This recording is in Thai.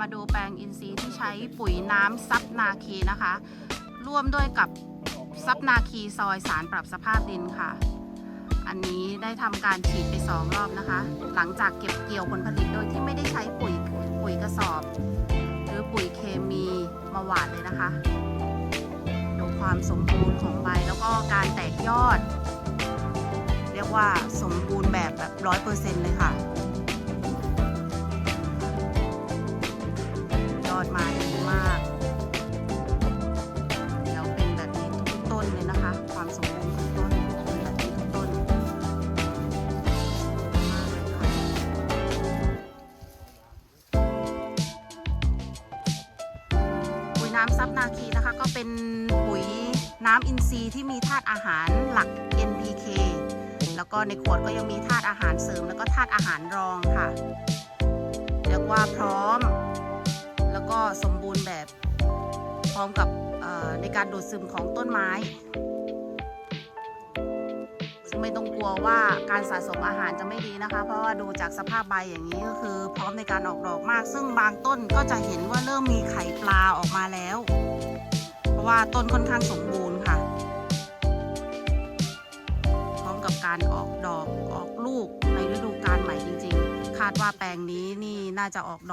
มาดูแปลงอินทรีย์ที่ใช้ปุ๋ยน้ำซับนาคีนะคะ ร่วมด้วยกับซับนาคีซอยสารปรับสภาพดินค่ะ อันนี้ได้ทำการฉีดไปสองรอบนะคะ หลังจากเก็บเกี่ยวผลผลิตโดยที่ไม่ได้ใช้ปุ๋ยปุ๋ยกระสอบ หรือปุ๋ยเคมีมาหว่านเลยนะคะดูความสมบูรณ์ของใบแล้วก็การแตกยอด เรียกว่าสมบูรณ์แบบแบบร้อยเปอร์เซ็นต์เลยค่ะ น้ำซับนาคีนะคะ ก็เป็นปุ๋ยน้ำอินทรีย์ที่มีธาตุอาหารหลัก NPK แล้วก็ในขวดก็ยังมีธาตุอาหารเสริม แล้วก็ธาตุอาหารรองค่ะเรียกว่าพร้อม แล้วก็สมบูรณ์แบบพร้อมกับในการดูดซึมของต้นไม้ ไม่ต้องกลัวว่าการสะสมอาหารจะไม่ดีนะคะ เพราะว่าดูจากสภาพใบอย่างนี้ก็คือ พร้อมในการออกดอกมาก ซึ่งบางต้นก็จะเห็นว่าเริ่มมีไข่ปลาออกมาแล้ว เพราะว่าต้นค่อนข้างสมบูรณ์ค่ะ พร้อมกับการออกดอกออกลูกในฤดูกาลใหม่จริง ๆ คาดว่าแปลงนี้นี่น่าจะออกดอก